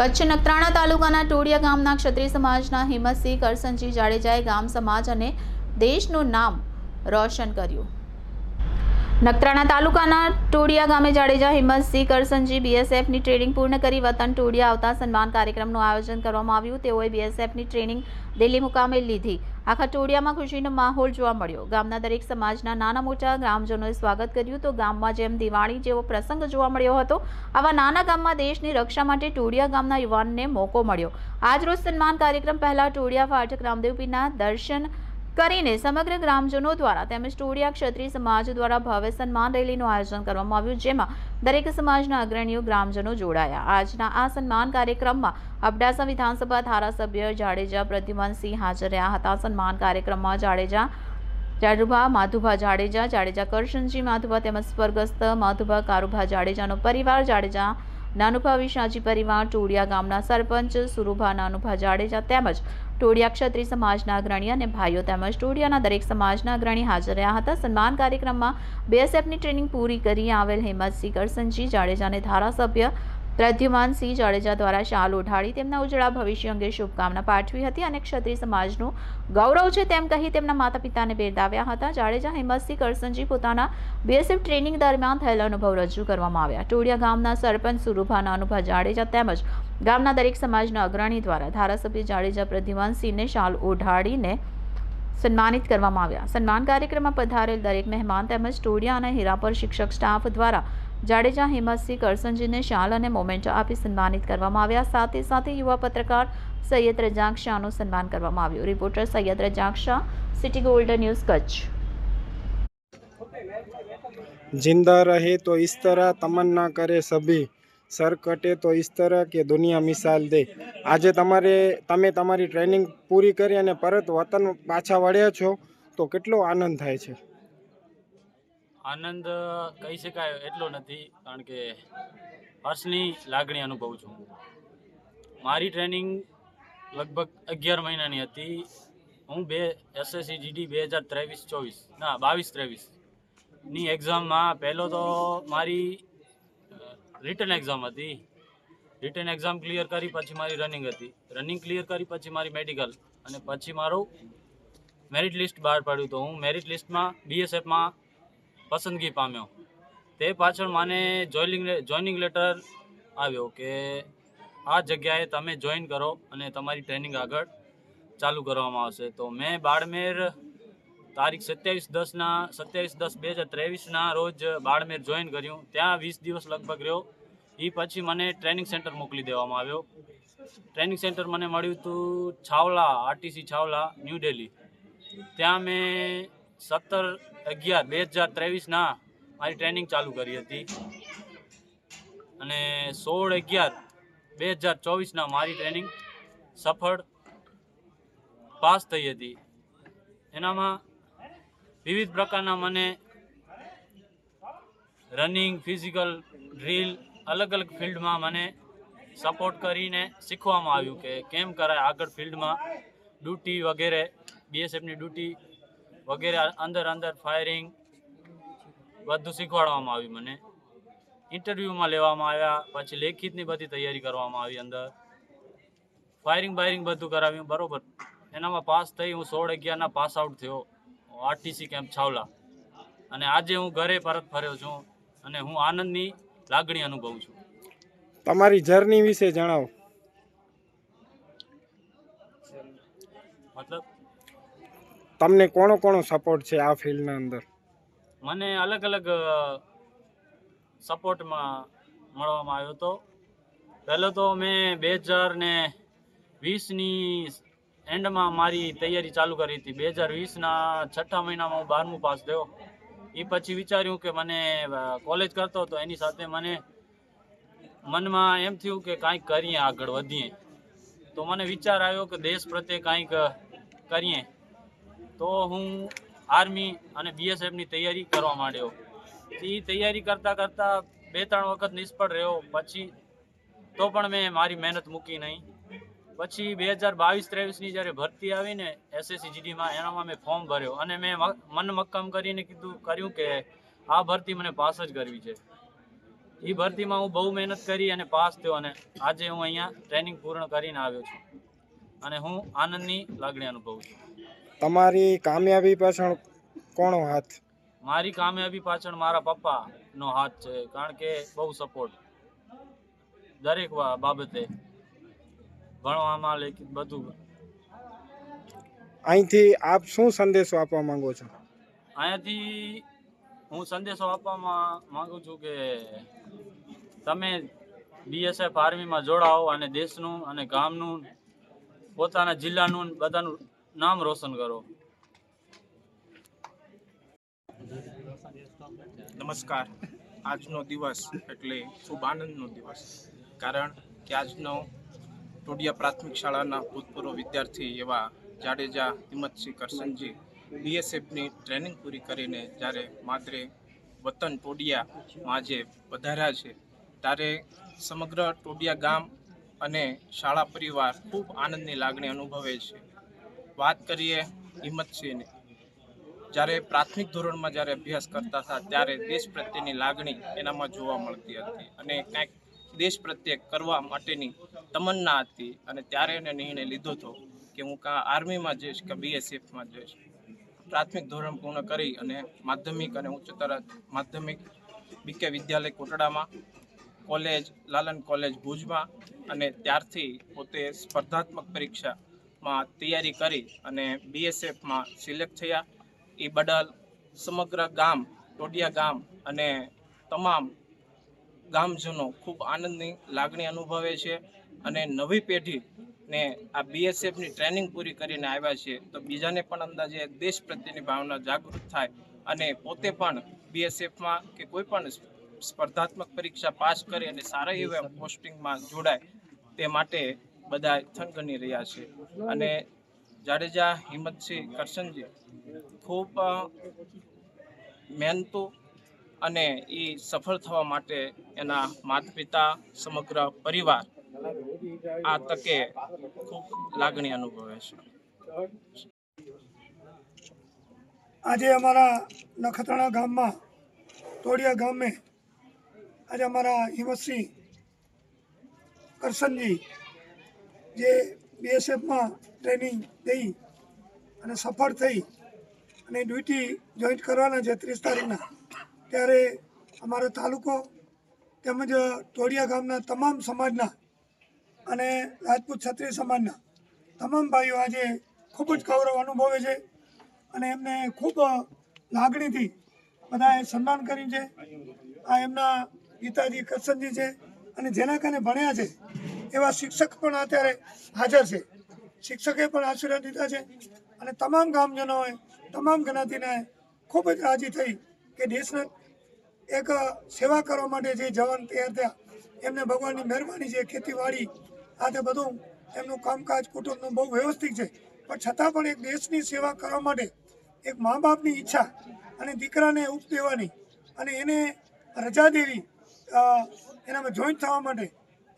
કચ્છ નખત્રાણા તાલુકાના ટોડિયા ગામના ક્ષત્રિય સમાજના હિંમતસિંહ કરસનજી જાડેજાએ ગામ, સમાજ અને દેશનું નામ રોશન કર્યું. નખત્રાણા તાલુકાના ટોડિયા ગામે જાડેજા હિંમતસિંહ કરસનજી બીએસએફની ટ્રેનિંગ પૂર્ણ કરી વતન ટોડિયા આવતા સન્માન કાર્યક્રમનું આયોજન કરવામાં આવ્યું. તેઓએ બીએસએફની ટ્રેનિંગ દિલ્હી મુકામે લીધી. આખા ટોડિયામાં ખુશીનો માહોલ જોવા મળ્યો. ગામના દરેક સમાજના નાના મોટા ગ્રામજનોએ સ્વાગત કર્યું તો ગામમાં જેમ દિવાળી જેવો પ્રસંગ જોવા મળ્યો હતો, આવા નાના ગામમાં દેશની રક્ષા માટે ટોડિયા ગામના યુવાનને મોકો મળ્યો. આજરોજ સન્માન કાર્યક્રમ પહેલાં ટોડિયા ફાટક રામદેવપીના દર્શન કરીને સમગ્ર ગ્રામજનો દ્વારા તેમજ ટોળિયા ક્ષત્રિય સમાજ દ્વારા ભવ્ય સન્માન રેલીનું આયોજન કરવામાં આવ્યું, જેમાં દરેક સમાજના અગ્રણીઓ ગ્રામજનો જોડાયા. આજના આ સન્માન કાર્યક્રમમાં અબડાસા વિધાનસભા ધારાસભ્ય જાડેજા પ્રદ્યુમનસિંહ હાજર રહ્યા હતા. સન્માન કાર્યક્રમમાં જાડેજા જાડુભા, માધુભા જાડેજા જાડેજા કરશનજી માધુભા તેમજ સ્વર્ગસ્થ માધુભા કારુભા જાડેજાનો પરિવાર, જાડેજા નાનુભા વિશાજી પરિવાર, ટોળિયા ગામના સરપંચ સુરુભા નાનુભા જાડેજા તેમજ ટોડિયા ક્ષત્રિય સમાજના અગ્રણી અને ભાઈઓ તેમજ ટોડિયાના દરેક સમાજના અગ્રણી હાજર રહ્યા હતા. સન્માન કાર્યક્રમમાં બીએસએફની ટ્રેનિંગ પૂરી કરી આવેલ હેમંતસિંહ કરસનજી જાડેજાને ધારાસભ્ય પ્રદ્યુમાનસિંહ જાડેજા દ્વારા શાલ ઓઢાડી તેમના ઉજળા ભવિષ્ય અંગે શુભકામના પાઠવી હતી અને ક્ષત્રિય સમાજનું ગૌરવ છે તેમ કહી તેમના માતા પિતાને બિરદાવ્યા હતા. જાડેજા, હિંમતસિંહ કરસનજી પોતાના બીએસએફ ટ્રેનિંગ દરમિયાન થયેલા અનુભવ રજૂ કરવામાં આવ્યા. ટોડિયા ગામના સરપંચ સુરુભા અનુભવ જાડેજા તેમજ ગામના દરેક સમાજના અગ્રણી દ્વારા ધારાસભ્ય જાડેજા પ્રદ્યુમનસિંહને શાલ ઓઢાડીને સન્માનિત કરવામાં આવ્યા. સન્માન કાર્યક્રમમાં પધારેલ દરેક મહેમાન તેમજ ટોડિયા અને હીરાપર શિક્ષક સ્ટાફ દ્વારા જાડેજા હિંમતસિંહ કરસનજીને શાલ અને મોમેન્ટો આપી સન્માનિત કરવામાં આવ્યા. સાથે સાથે યુવા પત્રકાર સૈયદ રજાક શાહનું સન્માન કરવામાં આવ્યું. Reporter Sayed Razak Shah, city gold news, Kutch. જિંદા રહે તો ઇસ તરહ તમન્ના કરે સભી. સર કટે તો ઇસ તરહ કે દુનિયા મિસાલ દે. આજે તમારે, તમે તમારી ટ્રેનિંગ પૂરી કરી અને પરત વતન પાછા વળ્યા છો, તો કેટલો આનંદ થાય છે? આનંદ કહી શકાય એટલો નથી, કારણ કે હર્ષની લાગણી અનુભવું છું મારી ટ્રેનિંગ લગભગ અગિયાર મહિનાની હતી. હું બે, એસએસસી જીડી બે હજાર ત્રેવીસ ચોવીસ ના, બાવીસ ત્રેવીસની એક્ઝામમાં પહેલો તો મારી રિટર્ન એક્ઝામ હતી. રિટર્ન એક્ઝામ ક્લિયર કરી પછી મારી રનિંગ હતી. રનિંગ ક્લિયર કરી પછી મારી મેડિકલ અને પછી મારું મેરિટ લિસ્ટ બહાર પાડ્યું તો હું મેરિટ લિસ્ટમાં બીએસએફમાં પસંદગી પામ્યો. તે પાછળ મને જોઈનિંગ જોઈનિંગ લેટર આવ્યો કે આ જગ્યાએ તમે જોઈન કરો અને તમારી ટ્રેનિંગ આગળ ચાલુ કરવામાં આવશે. તો મેં બાળમેર તારીખ સત્યાવીસ દસના સત્યાવીસ દસ બે હજાર ત્રેવીસના રોજ બાળમેર જોઈન કર્યું. ત્યાં વીસ દિવસ લગભગ રહ્યો. એ પછી મને ટ્રેનિંગ સેન્ટર મોકલી દેવામાં આવ્યો. ટ્રેનિંગ સેન્ટર મને મળ્યું હતું છાવલા, આરટીસી છાવલા ન્યૂ દિલ્હી ત્યાં મેં સત્તર અગિયાર બે હજાર ત્રેવીસના મારી ટ્રેનિંગ ચાલુ કરી હતી. અને સોળ અગિયાર બે હજાર ચોવીસના મારી ટ્રેનિંગ સફળ પાસ થઈ હતી. એનામાં વિવિધ પ્રકારના મને રનિંગ ફિઝિકલ ડ્રીલ અલગ અલગ ફિલ્ડમાં મને સપોર્ટ કરીને શીખવામાં આવ્યું કે કેમ કરાય આગળ ફિલ્ડમાં ડ્યુટી વગેરે બીએસએફની ડ્યુટી વગેરે અંદર અંદર ફાયરિંગ બધું શીખવાડવામાં આવ્યું મને. ઇન્ટરવ્યૂમાં લેવામાં આવ્યા, પછી લેખિતની બધી તૈયારી કરવામાં આવી અંદર. ફાયરિંગ બાયરિંગ બધું કરાવ્યું, બરાબર. એનામાં પાસ થઈ, હું સોળ અગિયારના પાસ આઉટ થયો. RTC camp Chhawla. અને આજે હું ઘરે પરત ફર્યો છું અને હું આનંદની લાગણી અનુભવું છું. તમારી જર્ની વિશે જણાવો. મતલબ? તમને કોણો કોણો સપોર્ટ છે આ ફિલ્ડના અંદર? મને અલગ અલગ સપોર્ટમાં મળવામાં આવ્યો હતો. પહેલો તો મેં બે હજાર ને વીસની એન્ડમાં મારી તૈયારી ચાલુ કરી હતી. બે હજાર વીસના છઠ્ઠા મહિનામાં હું બારમું પાસ થયો. એ પછી વિચાર્યું કે મને કોલેજ કરતો હતો. એની સાથે મને મનમાં એમ થયું કે કાંઈક કરીએ આગળ વધીએ. તો મને વિચાર આવ્યો કે દેશ પ્રત્યે કાંઈક કરીએ. તો હું આર્મી અને બીએસએફની તૈયારી કરવા માંડ્યો. એ તૈયારી કરતાં કરતાં બે ત્રણ વખત નિષ્ફળ રહ્યો. પછી તો પણ મેં મારી મહેનત મૂકી નહીં. પછી બે હજાર બાવીસ ત્રેવીસની જ્યારે ભરતી આવીને એસએસસી જીડીમાં એનામાં મેં ફોર્મ ભર્યો અને મેં મન મક્કમ કરીને કીધું કર્યું કે આ ભરતી મને પાસ જ કરવી છે. એ ભરતીમાં હું બહુ મહેનત કરી અને પાસ થયો અને આજે હું અહીંયા ટ્રેનિંગ પૂર્ણ કરીને આવ્યો છું. અને હું આનંદની લાગણી અનુભવું છું. તમારી કામયાબી પાછળ કોનો હાથ? મારી કામયાબી પાછળ મારા પપ્પાનો હાથ છે કારણ કે બહુ સપોર્ટ દરેક બાબતે. ભણવામાં લેખિત બધું. અહીંથી આપ શું સંદેશો આપવા માંગો છો? અહીંયાથી હું સંદેશો આપવામાં માંગુ છું કે તમે બીએસએફ આર્મીમાં જોડાઓ અને દેશનું અને ગામનું પોતાના જિલ્લાનું ને બધાનું નામ રોશન કરો. નમસ્કાર. આજનો દિવસ એટલે ખૂબ આનંદનો દિવસ. કારણ કે આજનો ટોડિયા પ્રાથમિક શાળાના ભૂતપૂર્વ વિદ્યાર્થી એવા જાડેજા હિંમતસિંહ કરશનજી બીએસએફની ટ્રેનિંગ પૂરી કરીને જ્યારે માદરે વતન ટોડિયામાં આજે વધાર્યા છે, ત્યારે સમગ્ર ટોડિયા ગામ અને શાળા પરિવાર ખૂબ આનંદની લાગણી અનુભવે છે. વાત કરીએ હિંમતસિંહની. જ્યારે પ્રાથમિક ધોરણમાં જ્યારે અભ્યાસ કરતા હતા, ત્યારે દેશ પ્રત્યેની લાગણી એનામાં જોવા મળતી હતી અને કાંઈક દેશ પ્રત્યે કરવા માટેની તમન્ના હતી અને ત્યારે એને નિર્ણય લીધો હતો કે હું કાં આર્મીમાં જઈશ કે બીએસએફમાં જઈશ. પ્રાથમિક ધોરણ પૂર્ણ કરી અને માધ્યમિક અને ઉચ્ચતર માધ્યમિક બીકે વિદ્યાલય કોટડામાં, કોલેજ, લાલન કોલેજ ભુજમાં અને ત્યારથી પોતે સ્પર્ધાત્મક પરીક્ષામાં તૈયારી કરી અને બીએસએફમાં સિલેક્ટ થયા. એ બદલ સમગ્ર ગામ, ટોડિયા ગામ અને તમામ ગામજનો ખૂબ આનંદની લાગણી અનુભવે છે અને નવી પેઢીને આ બીએસએફની ટ્રેનિંગ પૂરી કરીને આવ્યા છે. તો બીજાને પણ અંદાજે દેશ પ્રત્યેની ભાવના જાગૃત થાય અને પોતે પણ બીએસએફમાં કે કોઈ પણ સ્પર્ધાત્મક પરીક્ષા પાસ કરે અને સારા એવા પોસ્ટિંગમાં જોડાય તે માટે બધા થનગની રહ્યા છે. અને જાડેજા હિંમતસિંહ કરશનજી ખૂબ મહેનતુ અને એ સફળ થવા માટે એના માતા પિતા સમગ્ર પરિવાર આ તકે ખૂબ લાગણી અનુભવે છે. આજે અમારા નખત્રાણા ગામમાં, તોડિયા ગામે આજે અમારા હિંમતસિંહ કરશનજી જે બીએસએફમાં ટ્રેનિંગ દઈ અને સફળ થઈ અને ડ્યુટી જોઈન્ટ કરવાના છે ત્રીસ તારીખના. ત્યારે અમારો તાલુકો તેમજ ટોળિયા ગામના તમામ સમાજના અને રાજપૂત ક્ષત્રિય સમાજના તમામ ભાઈઓ આજે ખૂબ જ ગૌરવ અનુભવે છે અને એમને ખૂબ લાગણીથી બધાએ સન્માન કર્યું છે. આ એમના ગીતાજી કરશનજી છે અને જેના કારણે ભણ્યા છે એવા શિક્ષક પણ અત્યારે હાજર છે. શિક્ષકે પણ આશીર્વાદ દીધા છે અને તમામ ગામજનોએ તમામ જ્ઞાતિને ખૂબ જ રાજી થઈ કે દેશને એક સેવા કરવા માટે જે જવાન તૈયાર થયા, એમને ભગવાનની મહેરબાની છે, ખેતીવાડી, આ તે બધું એમનું કામકાજ, કુટુંબનું બહુ વ્યવસ્થિત છે. પણ છતાં પણ એક દેશની સેવા કરવા માટે એક મા બાપની ઈચ્છા અને દીકરાને ઉપ દેવાની અને એને રજા દેવી એનામાં જોઈન્ટ થવા માટે.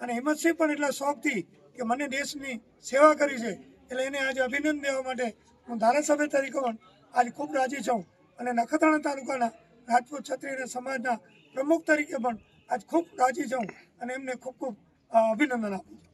અને હિંમતસિંહ પણ એટલા શોખથી કે મને દેશની સેવા કરી છે, એટલે એને આજે અભિનંદન દેવા માટે હું ધારાસભ્ય તરીકે પણ આજે ખૂબ રાજી છું. અને નખત્રાણા તાલુકાના રાજપૂત ક્ષત્રિય સમાજના પ્રમુખ તરીકે પણ આજ ખૂબ રાજી છું અને એમને ખૂબ ખૂબ અભિનંદન આપું છું.